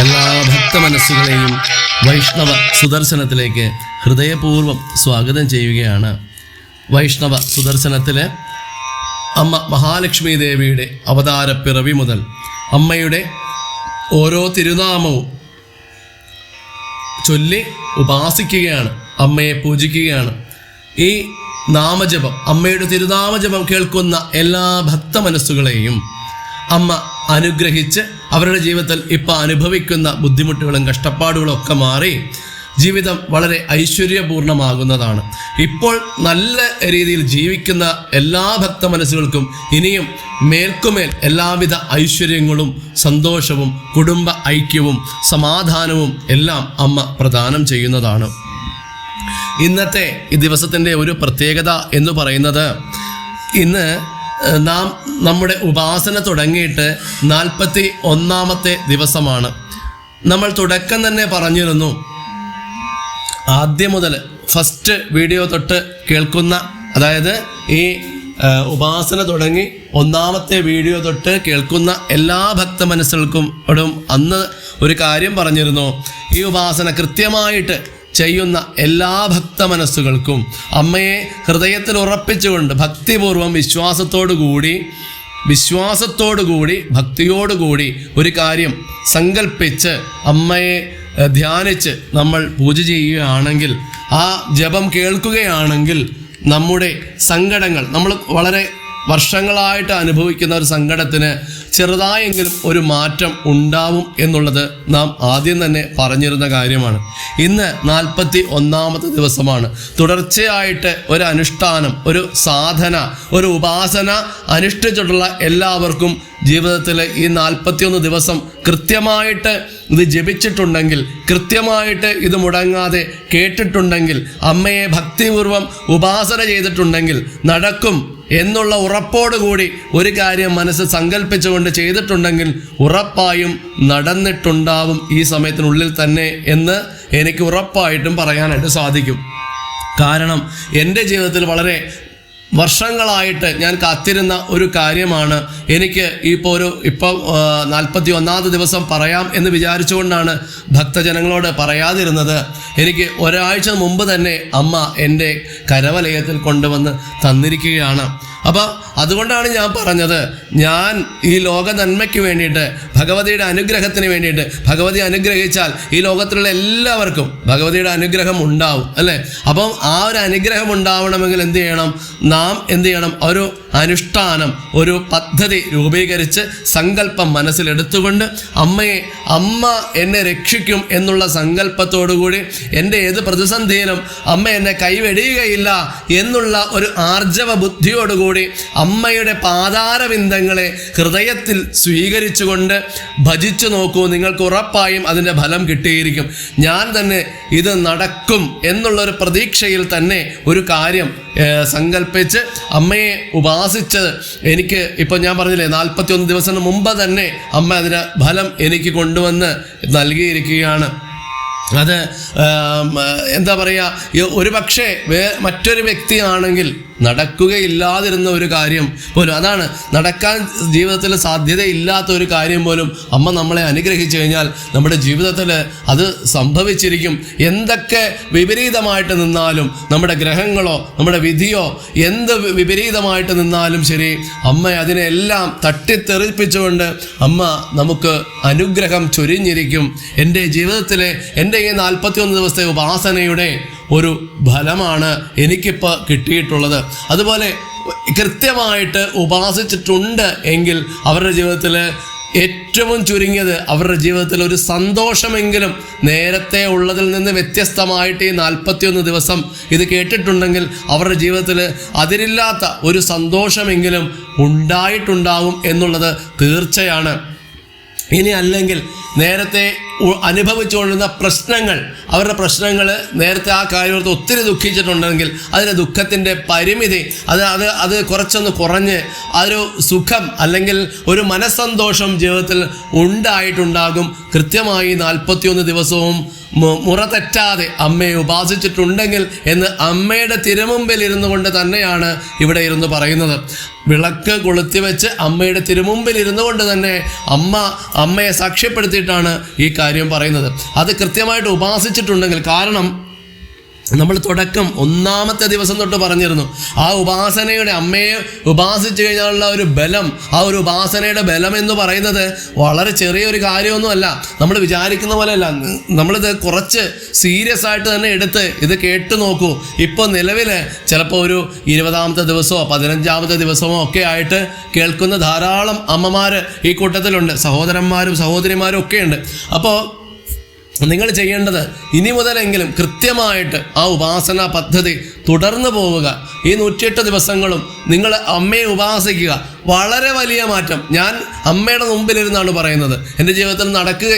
എല്ലാ ഭക്ത മനസ്സുകളെയും വൈഷ്ണവ സുദർശനത്തിലേക്ക് ഹൃദയപൂർവം സ്വാഗതം ചെയ്യുകയാണ്. വൈഷ്ണവ സുദർശനത്തിലെ അമ്മ മഹാലക്ഷ്മി ദേവിയുടെ അവതാര പിറവി മുതൽ അമ്മയുടെ ഓരോ തിരുനാമവും ചൊല്ലി ഉപാസിക്കുകയാണ് അമ്മയെ പൂജിക്കുകയാണ്. ഈ നാമജപം അമ്മയുടെ തിരുനാമജപം കേൾക്കുന്ന എല്ലാ ഭക്ത മനസ്സുകളെയും അമ്മ അനുഗ്രഹിച്ച് അവരുടെ ജീവിതത്തിൽ ഇപ്പം അനുഭവിക്കുന്ന ബുദ്ധിമുട്ടുകളും കഷ്ടപ്പാടുകളും ഒക്കെ മാറി ജീവിതം വളരെ ഐശ്വര്യപൂർണമാകുന്നതാണ്. ഇപ്പോൾ നല്ല രീതിയിൽ ജീവിക്കുന്ന എല്ലാ ഭക്ത മനസ്സുകൾക്കും ഇനിയും മേൽക്കുമേൽ എല്ലാവിധ ഐശ്വര്യങ്ങളും സന്തോഷവും കുടുംബ ഐക്യവും സമാധാനവും എല്ലാം അമ്മ പ്രദാനം ചെയ്യുന്നതാണ്. ഇന്നത്തെ ഈ ദിവസത്തിന്റെ ഒരു പ്രത്യേകത എന്ന് പറയുന്നത് ഇന്ന് നാം നമ്മുടെ ഉപാസന തുടങ്ങിയിട്ട് നാൽപ്പത്തി ഒന്നാമത്തെ ദിവസമാണ്. നമ്മൾ തുടക്കം തന്നെ പറഞ്ഞിരുന്നു. ആദ്യം മുതൽ ഫസ്റ്റ് വീഡിയോ തൊട്ട് കേൾക്കുന്ന അതായത് ഈ ഉപാസന തുടങ്ങി ഒന്നാമത്തെ വീഡിയോ തൊട്ട് കേൾക്കുന്ന എല്ലാ ഭക്ത മനസ്സുകൾക്കും അന്ന് ഒരു കാര്യം പറഞ്ഞിരുന്നു. ഈ ഉപാസന കൃത്യമായിട്ട് ചെയ്യുന്ന എല്ലാ ഭക്ത മനസ്സുകൾക്കും അമ്മയെ ഹൃദയത്തിൽ ഉറപ്പിച്ചുകൊണ്ട് ഭക്തിപൂർവം വിശ്വാസത്തോടു കൂടി വിശ്വാസത്തോടുകൂടി ഭക്തിയോടുകൂടി ഒരു കാര്യം സങ്കല്പിച്ച് അമ്മയെ ധ്യാനിച്ച് നമ്മൾ പൂജ ചെയ്യുകയാണെങ്കിൽ ആ ജപം കേൾക്കുകയാണെങ്കിൽ നമ്മുടെ സങ്കടങ്ങൾ നമ്മൾ വളരെ വർഷങ്ങളായിട്ട് അനുഭവിക്കുന്ന ഒരു സങ്കടത്തിന് ചെറുതായെങ്കിലും ഒരു മാറ്റം ഉണ്ടാവും എന്നുള്ളത് നാം ആദ്യം തന്നെ പറഞ്ഞിരുന്ന കാര്യമാണ്. ഇന്ന് നാൽപ്പത്തി ഒന്നാമത്തെ ദിവസമാണ്. തുടർച്ചയായിട്ട് ഒരു അനുഷ്ഠാനം ഒരു സാധന ഒരു ഉപാസന അനുഷ്ഠിച്ചിട്ടുള്ള എല്ലാവർക്കും ജീവിതത്തിൽ ഈ നാൽപ്പത്തിയൊന്ന് ദിവസം കൃത്യമായിട്ട് ഇത് ജപിച്ചിട്ടുണ്ടെങ്കിൽ കൃത്യമായിട്ട് ഇത് മുടങ്ങാതെ കേട്ടിട്ടുണ്ടെങ്കിൽ അമ്മയെ ഭക്തിപൂർവം ഉപാസന ചെയ്തിട്ടുണ്ടെങ്കിൽ നടക്കും. എന്നുള്ള ഉറപ്പോടുകൂടി ഒരു കാര്യം മനസ്സ് സങ്കല്പിച്ചുകൊണ്ട് ചെയ്തിട്ടുണ്ടെങ്കിൽ ഉറപ്പായും നടന്നിട്ടുണ്ടാവും ഈ സമയത്തിനുള്ളിൽ തന്നെ എന്ന് എനിക്ക് ഉറപ്പായിട്ടും പറയാനായിട്ട് സാധിക്കും. കാരണം എന്റെ ജീവിതത്തിൽ വളരെ വർഷങ്ങളായിട്ട് ഞാൻ കാത്തിരുന്ന ഒരു കാര്യമാണ്. എനിക്ക് ഇപ്പോൾ ഒരു ഇപ്പോൾ നാൽപ്പത്തി ഒന്നാമത് ദിവസം പറയാം എന്ന് വിചാരിച്ചുകൊണ്ടാണ് ഭക്തജനങ്ങളോട് പറയാതിരുന്നത്. എനിക്ക് ഒരാഴ്ച മുമ്പ് തന്നെ അമ്മ എന്റെ കരവലയത്തിൽ കൊണ്ടുവന്ന് തന്നിരിക്കുകയാണ്. അപ്പോൾ അതുകൊണ്ടാണ് ഞാൻ പറഞ്ഞത് ഞാൻ ഈ ലോക നന്മയ്ക്ക് വേണ്ടിയിട്ട് ഭഗവതിയുടെ അനുഗ്രഹത്തിന് വേണ്ടിയിട്ട് ഭഗവതി അനുഗ്രഹിച്ചാൽ ഈ ലോകത്തിലുള്ള എല്ലാവർക്കും ഭഗവതിയുടെ അനുഗ്രഹം ഉണ്ടാവും അല്ലേ? അപ്പം ആ ഒരു അനുഗ്രഹം ഉണ്ടാവണമെങ്കിൽ എന്ത് ചെയ്യണം? നാം എന്ത് ചെയ്യണം? ഒരു അനുഷ്ഠാനം ഒരു പദ്ധതി രൂപീകരിച്ച് സങ്കല്പം മനസ്സിലെടുത്തുകൊണ്ട് അമ്മയെ അമ്മ എന്നെ രക്ഷിക്കും എന്നുള്ള സങ്കല്പത്തോടുകൂടി എന്റെ ഏത് പ്രതിസന്ധിയിലും അമ്മ എന്നെ കൈവെടിയുകയില്ല എന്നുള്ള ഒരു ആർജവ ബുദ്ധിയോടുകൂടി അമ്മയുടെ പാതാരവിന്ദങ്ങളെ ഹൃദയത്തിൽ സ്വീകരിച്ചുകൊണ്ട് ഭജിച്ചു നോക്കൂ. നിങ്ങൾക്ക് ഉറപ്പായും അതിന്റെ ഫലം കിട്ടിയിരിക്കും. ഞാൻ തന്നെ ഇത് നടക്കും എന്നുള്ളൊരു പ്രതീക്ഷയിൽ തന്നെ ഒരു കാര്യം സങ്കല്പിച്ച് അമ്മയെ ഉപാസിച്ചത്. എനിക്ക് ഇപ്പം ഞാൻ പറഞ്ഞില്ലേ നാൽപ്പത്തി ഒന്ന് ദിവസത്തിന് മുമ്പ് തന്നെ അമ്മ അതിന് ഫലം എനിക്ക് കൊണ്ടുവന്ന് നൽകിയിരിക്കുകയാണ്. അത് എന്താ പറയുക ഒരു പക്ഷേ മറ്റൊരു വ്യക്തിയാണെങ്കിൽ നടക്കുകയില്ലാതിരുന്ന ഒരു കാര്യം പോലും. അതാണ് നടക്കാൻ ജീവിതത്തിൽ സാധ്യതയില്ലാത്ത ഒരു കാര്യം പോലും അമ്മ നമ്മളെ അനുഗ്രഹിച്ചു കഴിഞ്ഞാൽ നമ്മുടെ ജീവിതത്തിൽ അത് സംഭവിച്ചിരിക്കും. എന്തൊക്കെ വിപരീതമായിട്ട് നിന്നാലും നമ്മുടെ ഗ്രഹങ്ങളോ നമ്മുടെ വിധിയോ എന്ത് വിപരീതമായിട്ട് നിന്നാലും ശരി അമ്മ അതിനെല്ലാം തട്ടിത്തെറിപ്പിച്ചുകൊണ്ട് അമ്മ നമുക്ക് അനുഗ്രഹം ചൊരിഞ്ഞിരിക്കും. എന്റെ ജീവിതത്തിലെ എന്റെ ഈ നാൽപ്പത്തിയൊന്ന് ദിവസത്തെ ഉപാസനയുടെ ഒരു ഫലമാണ് എനിക്കിപ്പോൾ കിട്ടിയിട്ടുള്ളത്. അതുപോലെ കൃത്യമായിട്ട് ഉപാസിച്ചിട്ടുണ്ട് എങ്കിൽ അവരുടെ ജീവിതത്തിൽ ഏറ്റവും ചുരുങ്ങിയത് അവരുടെ ജീവിതത്തിൽ ഒരു സന്തോഷമെങ്കിലും നേരത്തെ ഉള്ളതിൽ നിന്ന് വ്യത്യസ്തമായിട്ട് ഈ നാൽപ്പത്തിയൊന്ന് ദിവസം ഇത് കേട്ടിട്ടുണ്ടെങ്കിൽ അവരുടെ ജീവിതത്തിൽ അതിരില്ലാത്ത ഒരു സന്തോഷമെങ്കിലും ഉണ്ടായിട്ടുണ്ടാവും എന്നുള്ളത് തീർച്ചയാണ്. ഇനി അല്ലെങ്കിൽ നേരത്തെ അനുഭവിച്ചുകൊണ്ടിരുന്ന പ്രശ്നങ്ങൾ അവരുടെ പ്രശ്നങ്ങൾ നേരത്തെ ആ കാര്യത്തിൽ ഒത്തിരി ദുഃഖിച്ചിട്ടുണ്ടെങ്കിൽ അതിന്റെ ദുഃഖത്തിന്റെ പരിമിതി അത് അത് അത് കുറച്ചൊന്ന് കുറഞ്ഞ് അതൊരു സുഖം അല്ലെങ്കിൽ ഒരു മനസ്സന്തോഷം ജീവിതത്തിൽ ഉണ്ടായിട്ടുണ്ടാകും. കൃത്യമായി നാൽപ്പത്തിയൊന്ന് ദിവസവും മുറ തെറ്റാതെ അമ്മയെ ഉപാസിച്ചിട്ടുണ്ടെങ്കിൽ എന്ന് അമ്മയുടെ തിരുമുമ്പിൽ ഇരുന്നു കൊണ്ട് തന്നെയാണ് ഇവിടെ ഇരുന്ന് പറയുന്നത്. വിളക്ക് കൊളുത്തി വെച്ച് അമ്മയുടെ തിരുമുമ്പിൽ ഇരുന്നു കൊണ്ട് തന്നെ അമ്മ അമ്മയെ സാക്ഷ്യപ്പെടുത്തിയിട്ടാണ് ഈ കാര്യം പറയുന്നത്. അത് കൃത്യമായിട്ട് ഉപാസിച്ചിട്ടുണ്ടെങ്കിൽ കാരണം നമ്മൾ തുടക്കം ഒന്നാമത്തെ ദിവസം തൊട്ട് പറഞ്ഞിരുന്നു. ആ ഉപാസനയുടെ അമ്മയെ ഉപാസിച്ചു കഴിഞ്ഞാലുള്ള ഒരു ബലം ആ ഒരു ഉപാസനയുടെ ബലം എന്ന് പറയുന്നത് വളരെ ചെറിയൊരു കാര്യമൊന്നുമല്ല. നമ്മൾ വിചാരിക്കുന്ന പോലെയല്ല. നമ്മളിത് കുറച്ച് സീരിയസ് ആയിട്ട് തന്നെ എടുത്ത് ഇത് കേട്ടു നോക്കൂ. ഇപ്പോൾ നിലവിൽ ചിലപ്പോൾ ഒരു ഇരുപതാമത്തെ ദിവസമോ പതിനഞ്ചാമത്തെ ദിവസമോ ഒക്കെ ആയിട്ട് കേൾക്കുന്ന ധാരാളം അമ്മമാർ ഈ കൂട്ടത്തിലുണ്ട്. സഹോദരന്മാരും സഹോദരിമാരും ഒക്കെയുണ്ട് അപ്പോൾ നിങ്ങൾ ചെയ്യേണ്ടത് ഇനി മുതലെങ്കിലും കൃത്യമായിട്ട് ആ ഉപാസന പദ്ധതി തുടർന്നു പോവുക. ഈ നൂറ്റിയെട്ട് ദിവസങ്ങളും നിങ്ങൾ അമ്മയെ ഉപാസിക്കുക. വളരെ വലിയ മാറ്റം. ഞാൻ അമ്മയുടെ മുമ്പിലിരുന്നാണ് പറയുന്നത്. എന്റെ ജീവിതത്തിൽ നടക്കുക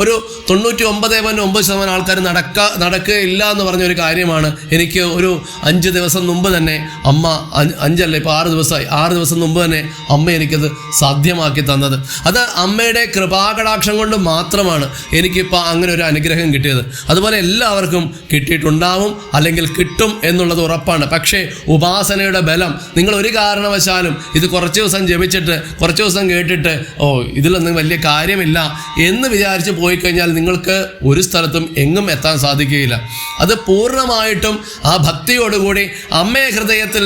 ഒരു തൊണ്ണൂറ്റി ഒമ്പത് പോയിന്റ് ഒമ്പത് ശതമാനം ആൾക്കാർ നടക്ക നടക്കുകയില്ല എന്ന് പറഞ്ഞ ഒരു കാര്യമാണ്. എനിക്ക് ഒരു അഞ്ച് ദിവസം മുമ്പ് തന്നെ അമ്മ അഞ്ചല്ല ഇപ്പോൾ ആറ് ദിവസമായി. ആറ് ദിവസം മുമ്പ് തന്നെ അമ്മ എനിക്കത് സാധ്യമാക്കി തന്നത്. അത് അമ്മയുടെ കൃപാകടാക്ഷം കൊണ്ട് മാത്രമാണ് എനിക്കിപ്പോൾ അങ്ങനെ ഒരു അനുഗ്രഹം കിട്ടിയത്. അതുപോലെ എല്ലാവർക്കും കിട്ടിയിട്ടുണ്ടാവും അല്ലെങ്കിൽ കിട്ടും എന്നുള്ളത് ഉറപ്പാണ്. പക്ഷേ ഉപാസനയുടെ ബലം നിങ്ങൾ ഒരു കാരണവശാലും ഇത് കുറച്ച് ദിവസം ജപിച്ചിട്ട് കുറച്ച് ദിവസം കേട്ടിട്ട് ഓ ഇതിലൊന്നും വലിയ കാര്യമില്ല എന്ന് വിചാരിച്ച് പോയി കഴിഞ്ഞാൽ നിങ്ങൾക്ക് ഒരു സ്ഥലത്തും എങ്ങും എത്താൻ സാധിക്കുകയില്ല. അത് പൂർണമായിട്ടും ആ ഭക്തിയോടുകൂടി അമ്മയെ ഹൃദയത്തിൽ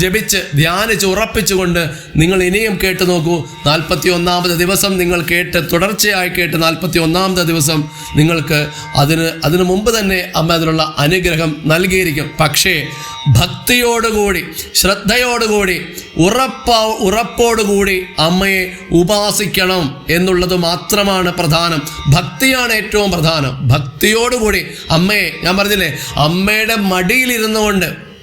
ജപിച്ച് ധ്യാനിച്ച് ഉറപ്പിച്ചുകൊണ്ട് നിങ്ങൾ ഇനിയും കേട്ട് നോക്കൂ. നാൽപ്പത്തി ഒന്നാമത് ദിവസം നിങ്ങൾ കേട്ട് തുടർച്ചയായി കേട്ട് നാൽപ്പത്തി ഒന്നാമത്തെ ദിവസം നിങ്ങൾക്ക് അതിന് അതിനു മുമ്പ് തന്നെ അമ്മ അതിനുള്ള അനുഗ്രഹം നൽകിയിരിക്കും. പക്ഷേ ഭക്തിയോടുകൂടി ശ്രദ്ധയോടുകൂടി ഉറപ്പ ഉറപ്പോടുകൂടി അമ്മയെ ഉപാസിക്കണം എന്നുള്ളത് മാത്രമാണ് പ്രധാനം. ഭക്തിയാണ് ഏറ്റവും പ്രധാനം. ഭക്തിയോടുകൂടി അമ്മയെ ഞാൻ പറഞ്ഞില്ലേ അമ്മയുടെ മടിയിലിരുന്നു കൊണ്ട്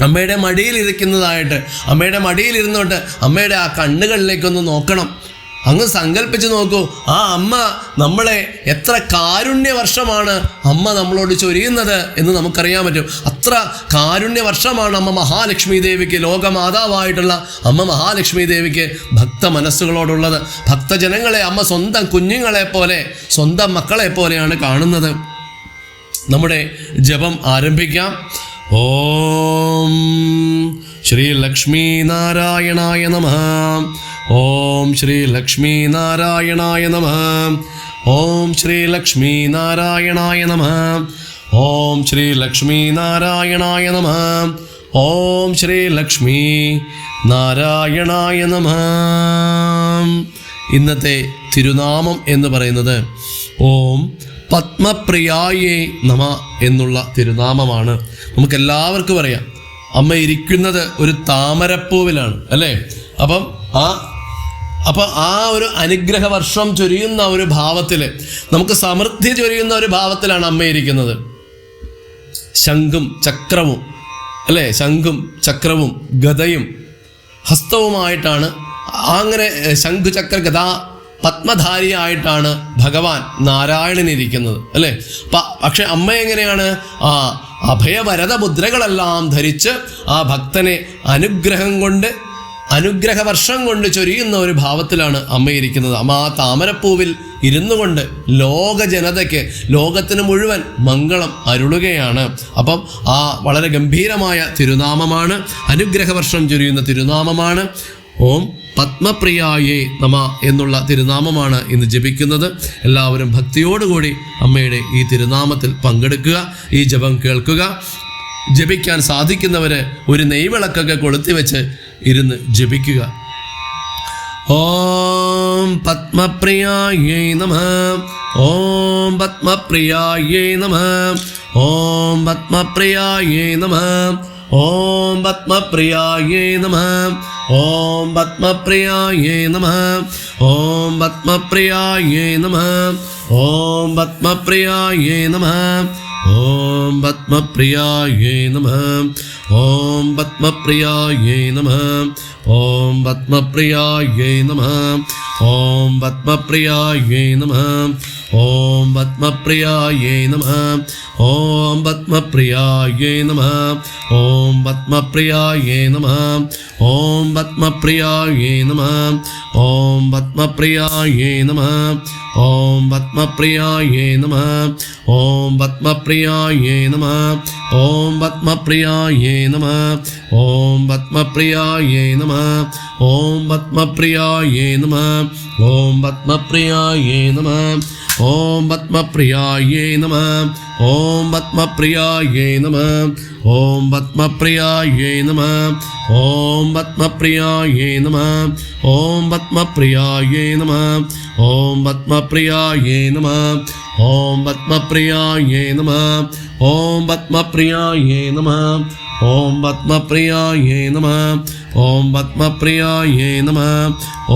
അമ്മയുടെ മടിയിൽ ഇരിക്കുന്നതായിട്ട് അമ്മയുടെ മടിയിൽ ഇരുന്നോട്ട് അമ്മയുടെ ആ കണ്ണുകളിലേക്കൊന്ന് നോക്കണം. അങ്ങ് സങ്കല്പിച്ച് നോക്കൂ ആ അമ്മ നമ്മളെ എത്ര കാരുണ്യവർഷമാണ് അമ്മ നമ്മളോട് ചൊരിയുന്നത് എന്ന് നമുക്കറിയാൻ പറ്റും. അത്ര കാരുണ്യവർഷമാണ് അമ്മ മഹാലക്ഷ്മി ദേവിക്ക് ലോകമാതാവായിട്ടുള്ള അമ്മ മഹാലക്ഷ്മി ദേവിക്ക് ഭക്ത മനസ്സുകളോടുള്ളത് ഭക്തജനങ്ങളെ അമ്മ സ്വന്തം കുഞ്ഞുങ്ങളെ പോലെ സ്വന്തം മക്കളെ പോലെയാണ് കാണുന്നത്. നമ്മുടെ ജപം ആരംഭിക്കാം. ഓം ശ്രീ ലക്ഷ്മീ നാരായണായ നമ. ഓം ശ്രീ ലക്ഷ്മീ നാരായണായ നമ. ഓം ശ്രീ ലക്ഷ്മീ നാരായണായ നമ. ഓം ശ്രീ ലക്ഷ്മീ നാരായണായ നമ. ഓം ശ്രീ ലക്ഷ്മീ നാരായണായ നമ. ഇന്നത്തെ തിരുനാമം എന്ന് പറയുന്നത് ഓം പത്മപ്രിയായേ നമ എന്നുള്ള തിരുനാമമാണ്. നമുക്ക് എല്ലാവർക്കും അറിയാം. അമ്മ ഇരിക്കുന്നത് ഒരു താമരപ്പൂവിലാണ് അല്ലേ? അപ്പം ആ അപ്പം ആ ഒരു അനുഗ്രഹ വർഷം ചൊരിയുന്ന ഒരു ഭാവത്തിൽ നമുക്ക് സമൃദ്ധി ചൊരിയുന്ന ഒരു ഭാവത്തിലാണ് അമ്മ ഇരിക്കുന്നത്. ശംഖും ചക്രവും അല്ലേ? ശംഖും ചക്രവും ഗതയും ഹസ്തവുമായിട്ടാണ് അങ്ങനെ ശംഖുചക്ര ശംഖു ചക്ര ഗതാ പത്മധാരിയായിട്ടാണ് ഭഗവാൻ നാരായണൻ ഇരിക്കുന്നത് അല്ലേ പക്ഷെ അമ്മ എങ്ങനെയാണ്? ആ അഭയവരത മുദ്രകളെല്ലാം ധരിച്ച് ആ ഭക്തനെ അനുഗ്രഹം കൊണ്ട് അനുഗ്രഹവർഷം കൊണ്ട് ചൊരിയുന്ന ഒരു ഭാവത്തിലാണ് അമ്മ ഇരിക്കുന്നത് അമ്മ ആ താമരപ്പൂവിൽ ഇരുന്നു കൊണ്ട് ലോക ജനതയ്ക്ക് ലോകത്തിന് മുഴുവൻ മംഗളം അരുളുകയാണ്. അപ്പം ആ വളരെ ഗംഭീരമായ തിരുനാമമാണ് അനുഗ്രഹവർഷം ചൊരിയുന്ന തിരുനാമമാണ്. ഓം പത്മപ്രിയായേ നമ എന്നുള്ള തിരുനാമമാണ് ഇന്ന് ജപിക്കുന്നത്. എല്ലാവരും ഭക്തിയോടുകൂടി അമ്മയുടെ ഈ തിരുനാമത്തിൽ പങ്കെടുക്കുക ഈ ജപം കേൾക്കുക. ജപിക്കാൻ സാധിക്കുന്നവര് ഒരു നെയ്വിളക്കൊക്കെ കൊളുത്തി വെച്ച് ഇരുന്ന് ജപിക്കുക. ഓം പത്മപ്രിയായേ നമ ഓം പത്മപ്രിയായേ നമ ഓം പത്മപ്രിയായേ നമ ഓം പത്മപ്രിയായേ നമ. ഓം പത്മപ്രിയായേ നമ. ഓം പത്മപ്രിയായേ നമ. ഓം പത്മപ്രിയായേ നമ. ഓം പത്മപ്രിയായേ നമ. ഓം പത്മപ്രിയായേ നമ. ഓം പത്മപ്രിയായേ നമ. ഓം പത്മപ്രിയായേ നമ. ഓം പത്മപ്രിയായേ നമ. ഓം പത്മപ്രിയായേ നമ ഓം പത്മപ്രിയായേ നമ ഓം പത്മപ്രിയായേ നമ ഓം പത്മപ്രിയായേ നമ ഓം പത്മപ്രിയായേ നമ ഓം പത്മപ്രിയായേ നമ ഓം പത്മപ്രിയായേ നമ ഓം പത്മപ്രിയായേ നമ ഓം പത്മപ്രിയായേ നമ ഓം പത്മപ്രിയായേ നമ ഓം പത്മപ്രിയായേ നമ ഓം പത്മപ്രിയായേ നമ ഓം പത്മപ്രിയായേ നമ ഓം പത്മപ്രിയായേ നമ ഓം പത്മപ്രിയായേ നമ ഓം പത്മപ്രിയായേ നമ ഓം പത്മപ്രിയായേ നമ ഓം പത്മപ്രിയായേ നമ ഓം പത്മപ്രിയായേ നമ ഓം പത്മപ്രിയായേ നമ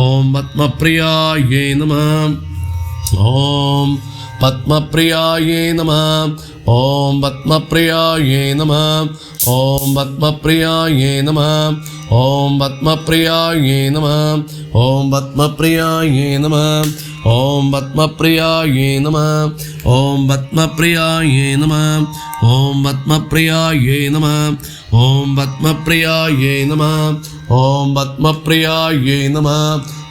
ഓം പത്മപ്രിയായേ നമ ഓം പത്മപ്രിയായേ നമ ഓം പത്മപ്രിയായേ നമ ഓം പത്മപ്രിയായേ നമ ഓം പത്മപ്രിയായേ നമ ഓം പത്മപ്രിയായേ നമ ഓം പത്മപ്രിയായേ നമ ഓം പത്മപ്രിയായേ നമ ഓം പത്മപ്രിയായേ നമ ഓം പത്മപ്രിയായേ നമ ഓം പത്മപ്രിയായേ നമ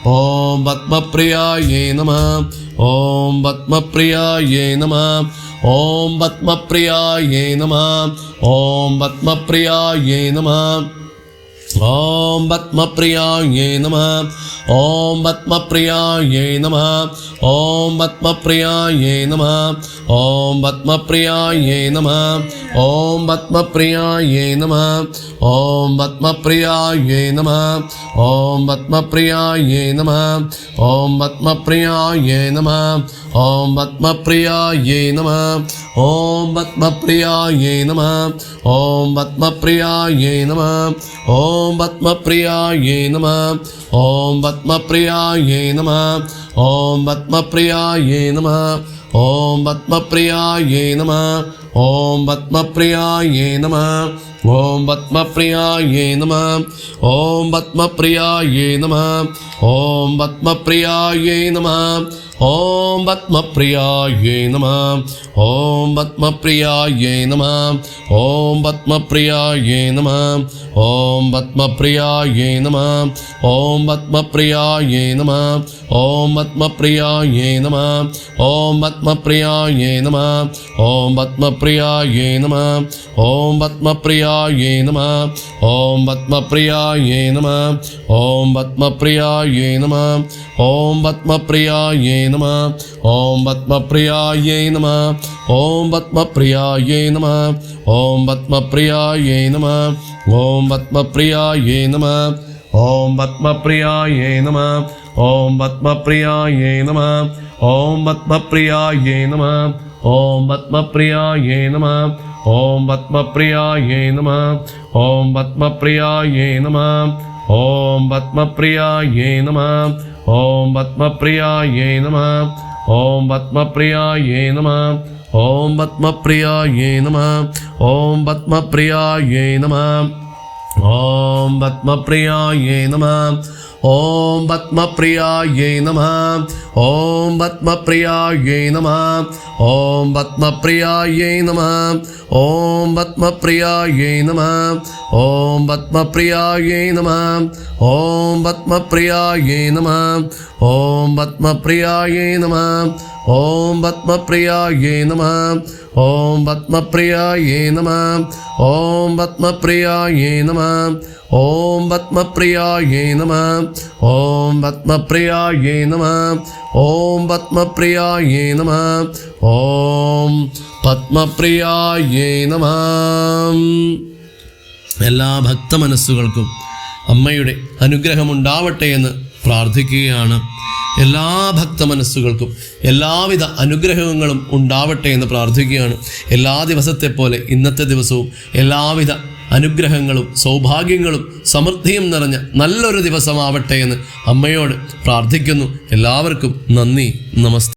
ॐ पद्मप्रियायै नमः। ॐ पद्मप्रियायै नमः। ॐ पद्मप्रियायै नमः। ॐ पद्मप्रियायै नमः। ഓം പത്മപ്രിയായേ നമ ഓം പത്മപ്രിയായേ നമ ഓം പത്മപ്രിയായേ നമ ഓം പത്മപ്രിയായേ നമ ഓം പത്മപ്രിയായേ നമ ഓം പത്മപ്രിയായേ നമ ഓം പത്മപ്രിയായേ നമ ഓം പത്മപ്രിയായേ നമ ഓം പത്മപ്രിയായേ നമ ഓം പത്മപ്രിയായേ നമ ഓം പത്മപ്രിയായേ നമ ഓം പത്മപ്രിയായേ നമ ഓം പത്മപ്രിയായേ നമ ഓം പത്മപ്രിയായേ നമ ഓം പത്മപ്രിയായേ നമ ഓം പത്മപ്രിയായേ നമ ഓം പത്മപ്രിയായേ നമ ഓം പത്മപ്രിയായേ നമ ഓം പത്മപ്രിയായേ നമ ഓം പത്മപ്രിയായേ നമ ഓം പത്മപ്രിയായേ നമ ഓം പത്മപ്രിയായേ നമ ഓം പത്മപ്രിയായേ നമ ഓം പത്മപ്രിയായേ നമ ഓം പത്മപ്രിയായേ നമ ഓം പത്മപ്രിയായേ നമ ഓം പത്മപ്രിയായേ നമ ഓം പത്മപ്രിയായേ നമ ഓം പത്മപ്രിയായേ നമ ഓം പത്മപ്രിയായേ നമ ഓം പത്മപ്രിയായേ നമ ഓം പത്മപ്രിയായേ നമ ഓം പത്മപ്രിയായേ നമ ഓം പത്മപ്രിയായേ നമ ഓം പത്മപ്രിയായേ നമ ഓം പത്മപ്രിയായേ നമ ഓം പത്മപ്രിയായേ നമ ഓം പത്മപ്രിയായേ നമ ഓം പത്മപ്രിയായേ നമ ഓം പത്മപ്രിയായേ നമ ഓം പത്മപ്രിയായേ നമ ॐ पद्मप्रियायै नमः। ॐ पद्मप्रियायै नमः। ॐ पद्मप्रियायै नमः। ॐ पद्मप्रियायै नमः। ॐ पद्मप्रियायै नमः। ॐ पद्मप्रियायै नमः। ഓം പത്മപ്രിയായേ നമ ഓം പത്മപ്രിയായേ നമ ഓം പത്മപ്രിയായേ നമ ഓം പത്മപ്രിയായേ നമ ഓം പത്മപ്രിയായേ നമ ഓം പത്മപ്രിയായേ നമ ഓം പത്മപ്രിയായേ നമ ഓം പത്മപ്രിയായേ നമ ഓം പത്മപ്രിയായേ നമ ഓം പത്മപ്രിയായേ നമ ഓം പത്മപ്രിയായേ നമ. ഓം പത്മപ്രിയായേ നമ. ഓം പത്മപ്രിയായേ നമ. ഓം പത്മപ്രിയായേ നമ. എല്ലാ ഭക്ത മനസ്സുകൾക്കും അമ്മയുടെ അനുഗ്രഹമുണ്ടാവട്ടെ എന്ന് പ്രാർത്ഥിക്കുകയാണ്. എല്ലാ ഭക്ത മനസ്സുകൾക്കും എല്ലാവിധ അനുഗ്രഹങ്ങളും ഉണ്ടാവട്ടെ എന്ന് പ്രാർത്ഥിക്കുകയാണ്. എല്ലാ ദിവസത്തെ പോലെ ഇന്നത്തെ ദിവസവും എല്ലാവിധ അനുഗ്രഹങ്ങളും സൗഭാഗ്യങ്ങളും സമൃദ്ധിയും നിറഞ്ഞ നല്ലൊരു ദിവസമാവട്ടെ എന്ന് അമ്മയോട് പ്രാർത്ഥിക്കുന്നു. എല്ലാവർക്കും നന്ദി. നമസ്തേ.